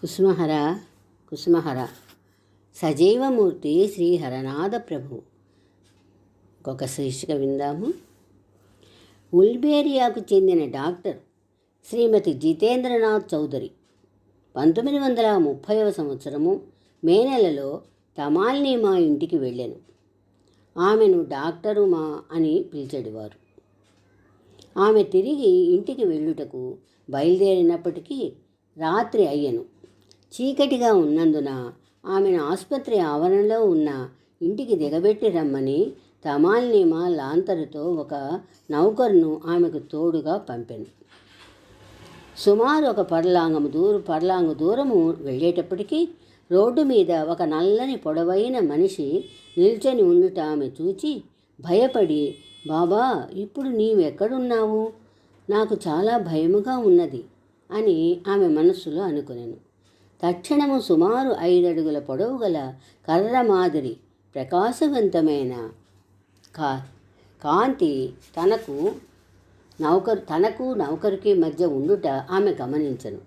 కుసుమహర కుసుమహర. సజీవమూర్తి శ్రీ హరనాథ ప్రభు ఒక శీర్షిక విందాము. ఉల్బేరియాకు చెందిన డాక్టర్ శ్రీమతి జితేంద్రనాథ్ చౌదరి పంతొమ్మిది వందల ముప్పైవ సంవత్సరము మే నెలలో తమాల్ని మా ఇంటికి వెళ్ళాను. ఆమెను డాక్టరు మా అని పిలిచేవారు ఆమె తిరిగి ఇంటికి వెళ్ళుటకు బయలుదేరినప్పటికీ రాత్రి అయ్యను. చీకటిగా ఉన్నందున ఆమెను ఆసుపత్రి ఆవరణలో ఉన్న ఇంటికి దిగబెట్టి రమ్మని తమాల్నీమా లాంతరుతో ఒక నౌకరును ఆమెకు తోడుగా పంపాను. సుమారు ఒక పర్లాంగము దూరు పర్లాంగు దూరము వెళ్ళేటప్పటికీ రోడ్డు మీద ఒక నల్లని పొడవైన మనిషి నిల్చొని ఉండుట ఆమె చూచి భయపడి బాబా ఇప్పుడు నీవెక్కడున్నావు? నాకు చాలా భయముగా ఉన్నది అని ఆమె మనస్సులో అనుకునేను. తక్షణము సుమారు ఐదడుగుల పొడవు గల కర్ర మాదిరి ప్రకాశవంతమైన కా కాంతి తనకు నౌకరు తనకు నౌకరుకి మధ్య ఉండుట ఆమె గమనించను.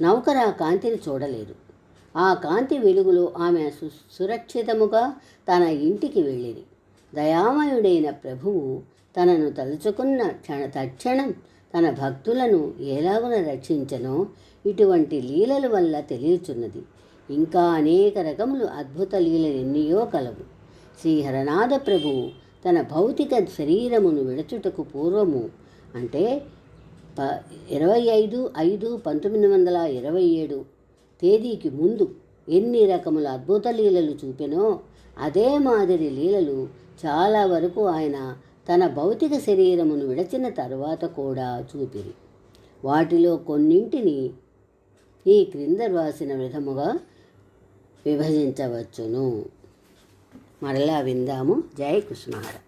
నౌకరు ఆ కాంతిని చూడలేదు. ఆ కాంతి వెలుగులో ఆమె సు సురక్షితముగా తన ఇంటికి వెళ్ళింది. దయామయుడైన ప్రభువు తనను తలుచుకున్న క్షణ తక్షణం తన భక్తులను ఎలాగున రక్షించనో ఇటువంటి లీలల వల్ల తెలియచున్నది. ఇంకా అనేక రకములు అద్భుత లీలలు ఎన్నయో కలవు. శ్రీ హరనాథ ప్రభువు తన భౌతిక శరీరమును విడచుటకు పూర్వము అంటే ప ఇరవై ఐదు ఐదు పంతొమ్మిది వందల ఇరవై ఏడు తేదీకి ముందు ఎన్ని రకముల అద్భుత లీలలు చూపెనో అదే మాదిరి లీలలు చాలా వరకు ఆయన తన భౌతిక శరీరమును విడచిన తరువాత కూడా చూపిరి. వాటిలో కొన్నింటిని ఈ క్రింద రాసిన విధముగా విభజించవచ్చును. మరలా విందాము. జై కృష్ణారా